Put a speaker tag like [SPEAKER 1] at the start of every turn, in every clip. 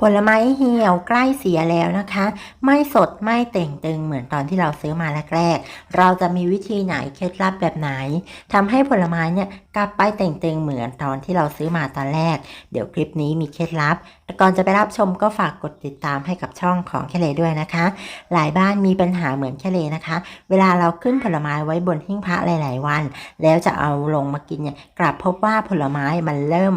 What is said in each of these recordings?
[SPEAKER 1] ผลไม้เหี่ยวใกล้เสียแล้วนะคะ ไม่สดไม่เต่งตึงเหมือนตอนที่เราซื้อมาแรกๆเราจะมีวิธีไหนเคล็ดลับแบบไหนทำให้ผลไม้เนี่ยกลับไปเต่งตึงเหมือนตอนที่เราซื้อมาตอนแรก เดี๋ยวคลิปนี้มีเคล็ดลับแต่ก่อนจะไปรับชมก็ฝากกดติดตามให้กับช่องของแคเลด้วยนะคะ หลายบ้านมีปัญหาเหมือนแคเลนะคะ เวลาเราขึ้นผลไม้ไว้บนหิ้งพระหลาย ๆ วัน แล้วจะเอาลงมากินเนี่ยกลับพบว่าผลไม้มันเริ่ม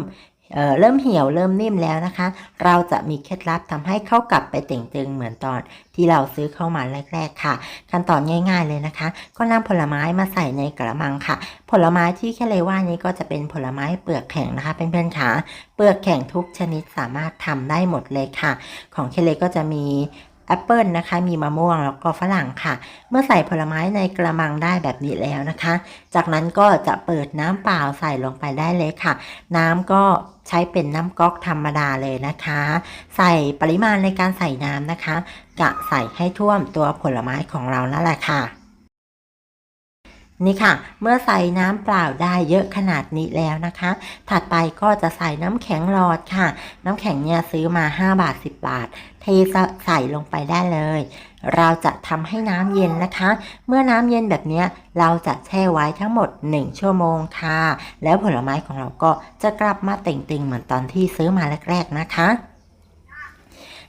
[SPEAKER 1] เเริ่มเหี่ยวเริ่มนิ่มแล้วนะคะ เราจะมีเคล็ดลับทำให้เข้ากลับไปเต่งตึงเหมือนตอนที่เราซื้อเข้ามาแรก ๆ ค่ะ ขั้นตอนง่าย ๆเลยนะคะ ก็นำผลไม้มาใส่ในกระมังค่ะ ผลไม้ที่แค่เลยว่านี้ก็จะเป็นผลไม้เปลือกแข็งนะคะเพื่อนๆค่ะเปลือกแข็งทุกชนิดสามารถทำได้หมดเลยค่ะ ของเคเลก็จะมี แอปเปิลนะคะมีมะม่วงแล้วก็ฝรั่งค่ะ เมื่อใส่ผลไม้ในกระมังได้แบบนี้แล้วนะคะ จากนั้นก็จะเปิดน้ำเปล่าใส่ลงไปได้เลยค่ะ น้ำก็ใช้เป็นน้ำก๊อกธรรมดาเลยนะคะ ใส่ปริมาณในการใส่น้ำนะคะ กะใส่ให้ท่วมตัวผลไม้ของเรานั่นแหละค่ะ นี่ค่ะ เมื่อใส่น้ำเปล่าได้เยอะขนาดนี้แล้วนะคะ ถัดไปก็จะใส่น้ำแข็งหลอดค่ะ น้ำแข็งเนี่ยซื้อมา 5 บาท 10 บาท เทใส่ลงไปได้เลย เราจะทำให้น้ำเย็นนะคะ เมื่อน้ำเย็นแบบนี้เราจะแช่ไว้ทั้งหมด 1 ชั่วโมงค่ะ แล้วผลไม้ของเราก็จะกลับมาเต่งตึงเหมือนตอนที่ซื้อมาแรก ๆนะคะ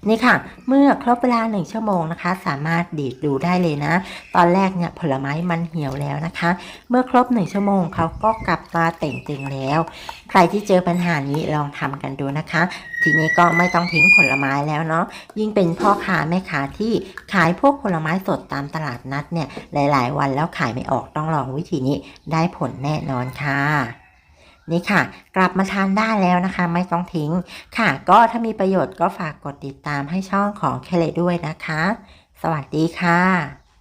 [SPEAKER 1] นี่ค่ะ เมื่อครบเวลา 1 ชั่วโมงนะคะ สามารถดีดดูได้เลยนะ ตอนแรกเนี่ยผลไม้มันเหี่ยวแล้วนะคะ เมื่อครบ 1 ชั่วโมงเขาก็กลับมาเต่งตึงแล้ว ใครที่เจอปัญหานี้ลองทำกันดูนะคะ ทีนี้ก็ไม่ต้องทิ้งผลไม้แล้วเนาะยิ่งเป็นพ่อค้าแม่ค้าที่ขายพวกผลไม้สดตามตลาดนัดเนี่ยหลาย ๆ วันแล้วขายไม่ออกต้องลองวิธีนี้ได้ผลแน่นอนค่ะ นี่ค่ะ กลับมาทานได้แล้วนะคะ ไม่ต้องทิ้งค่ะ ก็ถ้ามีประโยชน์ก็ฝากกดติดตามให้ช่องของเคเลด้วยนะคะ สวัสดีค่ะ